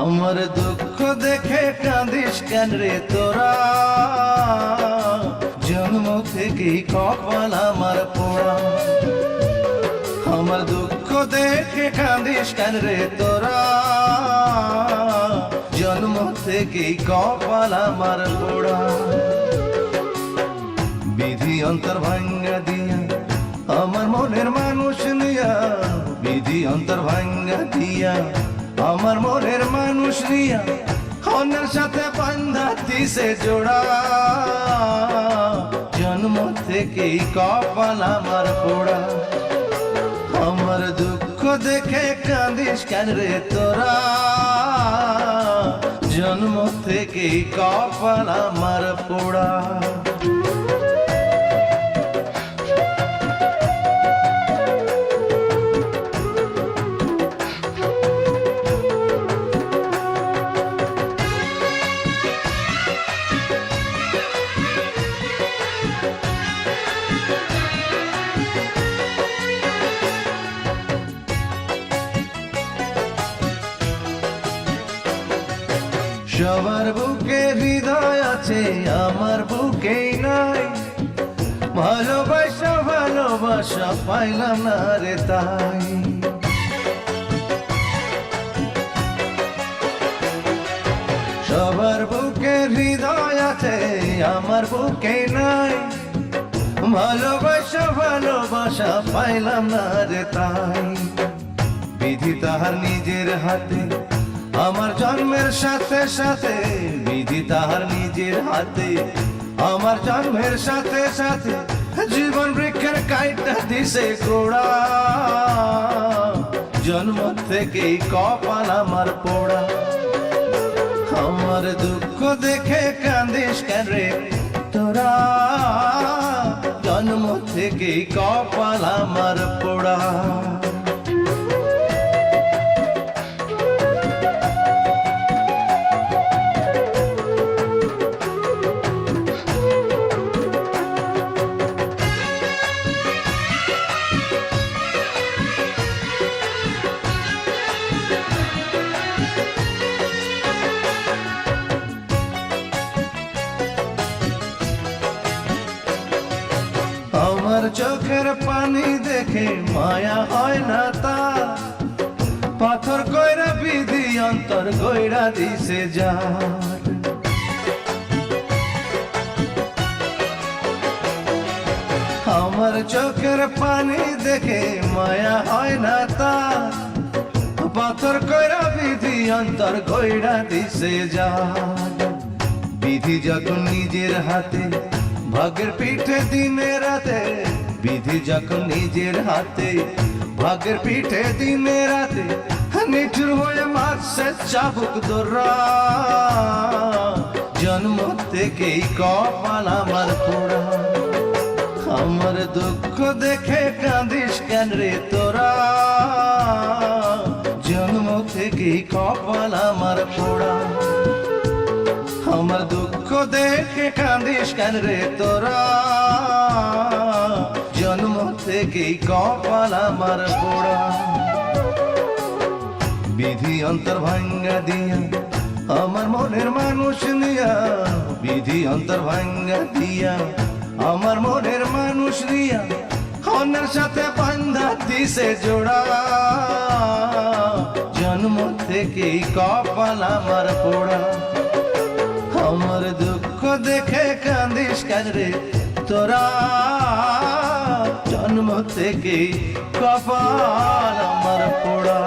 আমার দুঃখ দেখে কাঁদিস কেন রে তোরা? জন্ম থেকে কপাল আমার পোড়া। আমার দুঃখ দেখে কাঁদিস কেন রে তোরা? জন্ম থেকে কপাল আমার পোড়া। বিধি অন্তর ভাঙ্গা দিয়া আমার মনের মানুষ নিয়া, বিধি অন্তর ভাঙ্গা দিয়া আমার মনের মানুষ নিয়া অন্যের সাথে বান্ধা দিছে জোড়া। জন্ম থেকেই কপাল আমার পোড়া। আমার দুঃখ দেখে কাঁদিস কেন রে তোরা? জন্ম থেকেই কপাল আমার পোড়া। সবার বুকে হৃদয় আছে, আমার বুকেই নাই। ভালোবাসা ভালোবাসা পাইলাম না রে তাই। সবার বুকে হৃদয় আছে, আমার বুকে নাই। ভালোবাসা ভালোবাসা পাইলাম না রে তাই। বিধি তাহার নিজের হাতে আমার জন্মের সাথে সাথে, বিধি তাহার নিজের হাতে। আমার জন্মের সাথে সাথে, জীবন বৃক্ষের কাইটা দিছে গোড়া জন্ম থেকেই কপাল আমার পোড়া। আমার দুঃখ দেখে কান্দিস কেন রে তোরা? জন্ম থেকেই কপাল আমার পোড়া। আমার চোখের পানি দেখে মায়া হয় না তা। পাথর কইরা বিধি, অন্তর কইরা দিছে যা আমার চোখের পানি দেখে মায়া হয় না তা। পাথর কইরা বিধি, অন্তর কইরা দিছে যা বিধি যখন নিজের হাতে ভাগের পিঠে দিনে রাতে, বিধি যখন নিজের হাতে, ভাগের পিঠে দিনে রাতে, নিঠুর হয়ে মারছে চাবুক দোরা জন্ম থেকেই কপাল আমার পোড়া। আমার দুঃখ দেখে কাঁদিস কেন রে তোরা? জন্ম থেকেই কপাল আমার পোড়া। আমার দুঃখ দেখে কাঁদিস কেন রে তোরা? জন্ম থেকেই কপাল আমার পোড়া। বিধি অন্তর ভাঙ্গা দিয়া, আমার মনের মানুষ নিয়া। বিধি অন্তর ভাঙ্গা দিয়া, আমার মনের মানুষ নিয়া। অন্যের সাথে বান্ধা দিছে জোড়া। জন্ম থেকেই কপাল আমার পোড়া। আমার দুঃখ দেখে কান্দিস কেন রে তোরা জন্ম থেকে কপাল আমার পোড়া